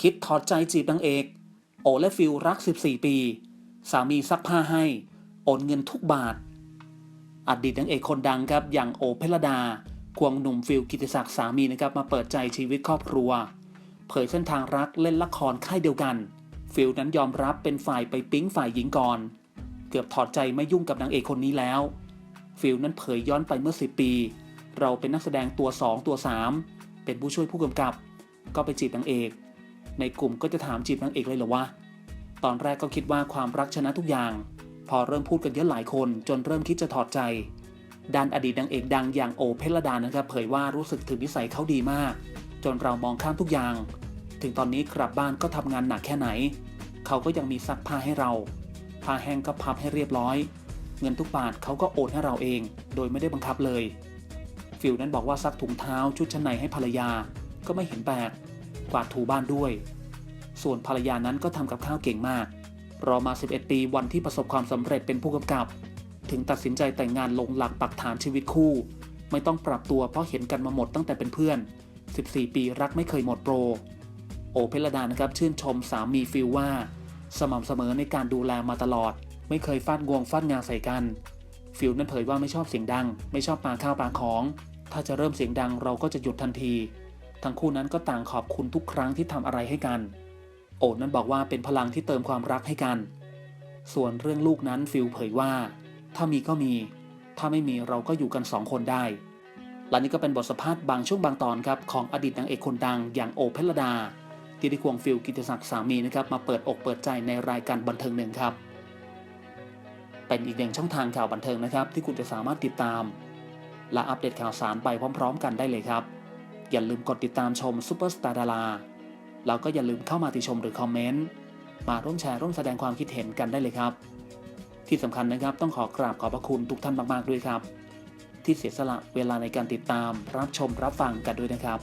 คิดถอดใจจีบนางเอก โอและฟิลรัก 14 ปี สามีซักผ้าให้ โอนเงินทุกบาท อดีตนางเอกคนดังครับ อย่างโอเพลดา ควงหนุ่มฟิลกิติศักดิ์สามีนะครับมาเปิดใจชีวิตครอบครัว เผยเส้นทางรักเล่นละครค่ายเดียวกัน ฟิลนั้นยอมรับเป็นฝ่ายไปปิ๊งฝ่ายหญิงก่อน เกือบถอดใจไม่ยุ่งกับนางเอกคนนี้แล้ว ฟิลนั้นเผยย้อนไปเมื่อ 10 ปี เราเป็นนักแสดงตัว 2 ตัว 3 เป็นผู้ช่วยผู้กำกับ ก็ไปจีบนางเอก ในกลุ่มก็จะถามจีบนางเอกเลยเหรอวะ ตอนแรกก็คิดว่าความรักชนะทุกอย่าง พอเริ่มพูดกันเยอะหลายคนจนเริ่มคิดจะถอดใจด้านอดีตนางเอกดังอย่างโอเพลดานะครับเผยว่ารู้สึกถึงนิสัยเขาดีมาก จนเรามองข้ามทุกอย่าง ถึงตอนนี้กลับบ้านก็ทำงานหนักแค่ไหน เขาก็ยังมีซักผ้าให้เรา ผ้าแห้งก็พับให้เรียบร้อย เงินทุกบาทเขาก็โอนให้เราเอง โดยไม่ได้บังคับเลย ฟิลนั้นบอกว่าซักถุงเท้าชุดชั้นในให้ภรรยา ก็ไม่เห็นแปลก กวาดถูบ้านด้วย ส่วนภรรยานั้นก็ทำกับข้าวเก่งมาก รอมา 11 ปีวันที่ประสบความสำเร็จเป็นผู้กำกับ ถึงตัดสินใจแต่งงานลงหลักปักฐานชีวิตคู่ ไม่ต้องปรับตัวเพราะเห็นกันมาหมดตั้งแต่เป็นเพื่อน 14 ปีรักไม่เคยหมดโปร โอเพลดานะครับชื่นชมสามีฟิลว่า สม่ำเสมอในการดูแลมาตลอด ไม่เคยฟาดงวงฟาดงานใส่กัน ฟิลนั้นเผยว่าไม่ชอบเสียงดัง ไม่ชอบปาข้าวปาของ ถ้าจะเริ่มเสียงดังเราก็จะหยุดทันที ทั้งคู่นั้นก็ต่างขอบคุณทุกครั้งที่ทำอะไรให้กัน โอนั้นบอกว่าเป็นพลังที่เติมความรักให้กัน ส่วนเรื่องลูกนั้นฟิลเผยว่า ถ้ามีก็มี ถ้าไม่มีเราก็อยู่กันสองคนได้ และนี่ก็เป็นบทสัมภาษณ์บางช่วงบางตอนครับของอดีตนางเอกคนดังอย่างโอเพลดาที่ได้ควงฟิลกิติศักดิ์สามีนะครับมาเปิดอกเปิดใจในรายการบันเทิงหนึ่งครับ เป็นอีกหนึ่งช่องทางข่าวบันเทิงนะครับ ที่คุณจะสามารถติดตาม และอัปเดตข่าวสารไปพร้อม ๆ กันได้เลยครับ อย่าลืมกดติดตามชมซูเปอร์สตาร์ดาราแล้วก็อย่าลืมเข้ามาติชมหรือคอมเมนต์ มาร่วมแชร์ร่วมแสดงความคิดเห็นกันได้เลยครับ ที่สำคัญนะครับต้องขอกราบขอบพระคุณทุกท่านมาก ๆ ด้วยครับ ที่เสียสละเวลาในการติดตามรับชมรับฟังกันด้วยนะครับ